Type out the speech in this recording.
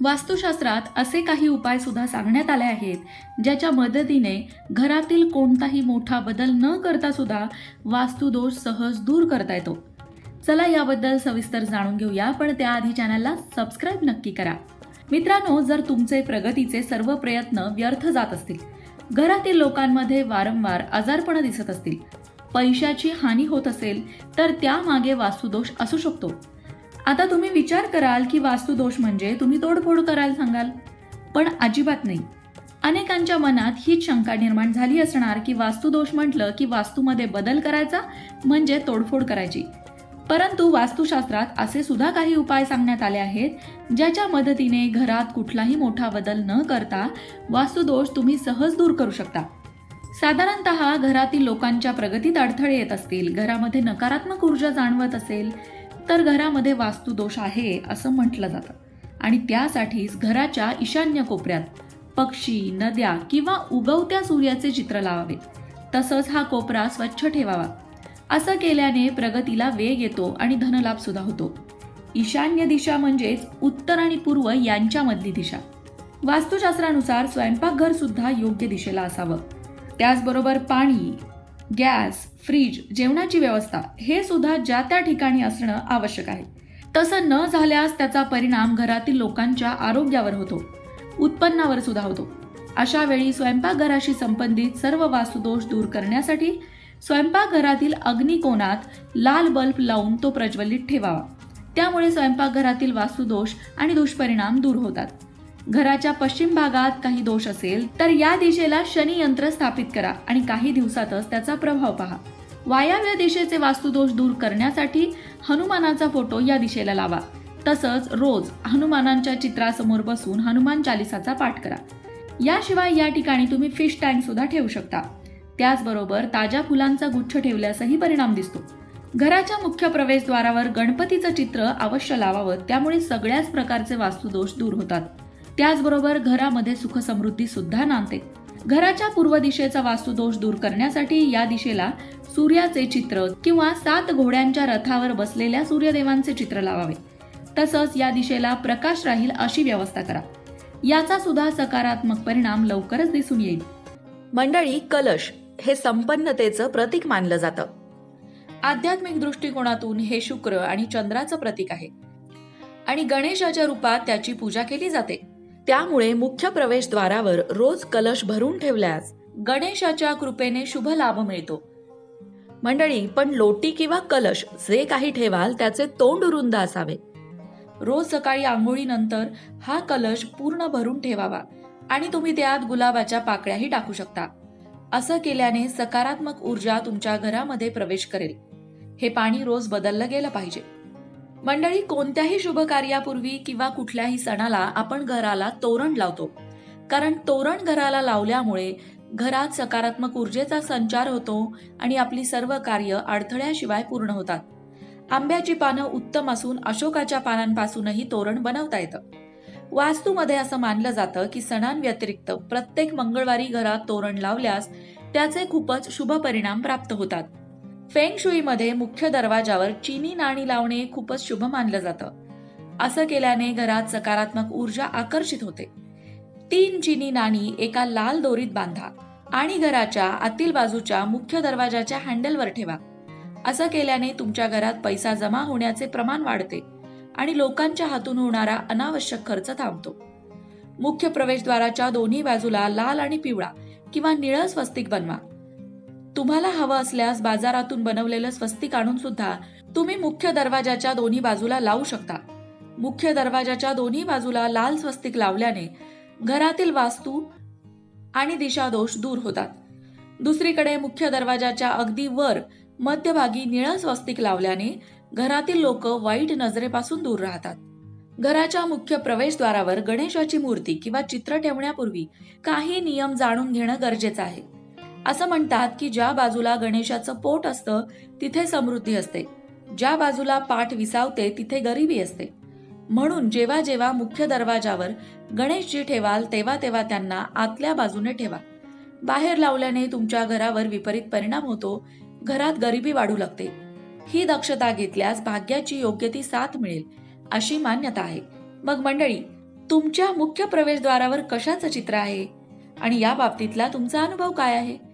वास्तुशास्त्रात असे काही उपाय सुद्धा सांगण्यात आले आहेत ज्याच्या मदतीने घरातील कोणताही मोठा बदल न करता सुद्धा वास्तुदोष सहज दूर करता येतो. चला याबद्दल सविस्तर जाणून घेऊया पण त्याआधी चॅनलला सबस्क्राईब नक्की करा. मित्रांनो जर तुमचे प्रगतीचे सर्व प्रयत्न व्यर्थ जात असतील घरातील लोकांमध्ये वारंवार आजारपण दिसत असतील पैशाची हानी होत असेल तर त्यामागे वास्तुदोष असू शकतो. आता तुम्ही विचार कराल की वास्तुदोष म्हणजे तुम्ही तोडफोड करायला सांगाल. पण अजिबात नाही. अनेकांच्या मनात हीच शंका निर्माण झाली असणार की वास्तुदोष म्हटलं की वास्तूमध्ये बदल करायचा म्हणजे तोडफोड करायची. परंतु वास्तुशास्त्रात असे सुद्धा काही उपाय सांगण्यात आले आहेत ज्याच्या मदतीने घरात कुठलाही मोठा बदल न करता वास्तुदोष तुम्ही सहज दूर करू शकता. साधारणत घरातील लोकांच्या प्रगतीत अडथळे येत असतील घरामध्ये नकारात्मक ऊर्जा जाणवत असेल तर घरामध्ये वास्तुदोष आहे असं म्हटलं जातं. आणि त्यासाठीच घराच्या ईशान्य कोपऱ्यात पक्षी नद्या किंवा उगवत्या सूर्याचे चित्र लावावे. तसंच हा कोपरा स्वच्छ ठेवावा. असं केल्याने प्रगतीला वेग येतो आणि धनलाभ सुद्धा होतो. ईशान्य दिशा म्हणजेच उत्तर आणि पूर्व यांच्यामधली दिशा. वास्तुशास्त्रानुसार स्वयंपाकघर सुद्धा योग्य दिशेला असावं. त्याचबरोबर पाणी गॅस फ्रीज जेवणाची व्यवस्था हे सुद्धा ज्या त्या ठिकाणी असणं आवश्यक आहे. तसं न झाल्यास त्याचा परिणाम घरातील लोकांच्या आरोग्यावर होतो. उत्पन्नावर सुद्धा होतो. अशा वेळी स्वयंपाकघराशी संबंधित सर्व वास्तुदोष दूर करण्यासाठी स्वयंपाकघरातील अग्निकोनात लाल बल्ब लावून तो प्रज्वलित ठेवावा. त्यामुळे स्वयंपाकघरातील वास्तुदोष आणि दुष्परिणाम दूर होतात. घराच्या पश्चिम भागात काही दोष असेल तर या दिशेला शनी यंत्र स्थापित करा आणि काही दिवसातच त्याचा प्रभाव पहा. वायव्य दिशेचे वास्तुदोष दूर करण्यासाठी हनुमानाचा फोटो या दिशेला लावा. तसंच रोज हनुमानांच्या चित्रासमोर बसून हनुमान चालिसाचा पाठ करा. याशिवाय या ठिकाणी तुम्ही फिश टँक सुद्धा ठेवू शकता. त्याचबरोबर ताज्या फुलांचा गुच्छ ठेवल्यासही परिणाम दिसतो. घराच्या मुख्य प्रवेशद्वारावर गणपतीचं चित्र अवश्य लावावं त्यामुळे सगळ्याच प्रकारचे वास्तुदोष दूर होतात. त्याचबरोबर घरामध्ये सुख समृद्धी सुद्धा नांदते. घराच्या पूर्व दिशेचा वास्तुदोष दूर करण्यासाठी या दिशेला सूर्याचे चित्र किंवा सात घोड्यांच्या रथावर बसलेल्या सूर्यदेवांचे चित्र लावावे. तसंच या दिशेला प्रकाश राहील अशी व्यवस्था करा. याचा सुद्धा सकारात्मक परिणाम लवकरच दिसून येईल. मंडळी कलश हे संपन्नतेचं प्रतीक मानलं जातं. आध्यात्मिक दृष्टिकोनातून हे शुक्र आणि चंद्राचं प्रतीक आहे. आणि गणेशाच्या रूपात त्याची पूजा केली जाते. त्यामुळे मुख्य प्रवेशद्वारावर रोज कलश भरून ठेवल्यास गणेशाच्या कृपेने शुभ लाभ मिळतो. मंडळी पण लोटी किंवा कलश जे काही ठेवाल त्याचे तोंड रुंद असावे. रोज सकाळी आंघोळीनंतर हा कलश पूर्ण भरून ठेवावा आणि तुम्ही त्यात गुलाबाच्या पाकळ्याही टाकू शकता. असं केल्याने सकारात्मक ऊर्जा तुमच्या घरामध्ये प्रवेश करेल. हे पाणी रोज बदललं गेलं पाहिजे. मंडळी कोणत्याही शुभ कार्यापूर्वी किंवा कुठल्याही सणाला आपण घराला तोरण लावतो. कारण तोरण घराला लावल्यामुळे घरात सकारात्मक ऊर्जेचा संचार होतो आणि आपली सर्व कार्य अडथळ्याशिवाय पूर्ण होतात. आंब्याची पानं उत्तम असून अशोकाच्या पानांपासूनही तोरण बनवता येतं. वास्तूमध्ये असं मानलं जातं की सणांव्यतिरिक्त प्रत्येक मंगळवारी घरात तोरण लावल्यास त्याचे खूपच शुभ परिणाम प्राप्त होतात. फेंग शुईमध्ये मुख्य दरवाजावर चिनी नाणी लावणे खूपच शुभ मानलं जातं. असं केल्याने घरात सकारात्मक ऊर्जा आकर्षित होते. तीन चिनी नाणी एका लाल दोरीत बांधा आणि घराच्या आतील बाजूच्या मुख्य दरवाजाच्या हँडलवर ठेवा. असं केल्याने तुमच्या घरात पैसा जमा होण्याचे प्रमाण वाढते आणि लोकांच्या हातून होणारा अनावश्यक खर्च थांबतो. मुख्य प्रवेशद्वाराच्या दोन्ही बाजूला लाल आणि पिवळा किंवा निळं स्वस्तिक बनवा. तुम्हाला हवं असल्यास बाजारातून बनवलेलं स्वस्तिक आणून सुद्धा तुम्ही मुख्य दरवाजाच्या दोन्ही बाजूला लावू शकता. मुख्य दरवाजाच्या दोन्ही बाजूला लाल स्वस्तिक लावल्याने घरातील वास्तू आणि दिशादोष दूर होतात. दुसरीकडे मुख्य दरवाजाच्या अगदी वर मध्यभागी निळं स्वस्तिक लावल्याने घरातील लोक वाईट नजरेपासून दूर राहतात. घराच्या मुख्य प्रवेशद्वारावर गणेशाची मूर्ती किंवा चित्र ठेवण्यापूर्वी काही नियम जाणून घेणं गरजेचं आहे. असं म्हणतात की ज्या बाजूला गणेशाचं पोट असतं तिथे समृद्धी असते. ज्या बाजूला पाठ विसावते तिथे गरिबी असते. म्हणून जेव्हा जेव्हा मुख्य दरवाजावर गणेशजी ठेवाल तेव्हा तेव्हा त्यांना आतल्या बाजूने ठेवा. बाहेर लावल्याने तुमच्या घरावर विपरीत परिणाम होतो घरात गरिबी वाढू लागते. ही दक्षता घेतल्यास भाग्याची योग्य ती साथ मिळेल अशी मान्यता आहे. मग मंडळी तुमच्या मुख्य प्रवेशद्वारावर कशाचं चित्र आहे? आणि या बाबतीतला तुमचा अनुभव काय आहे?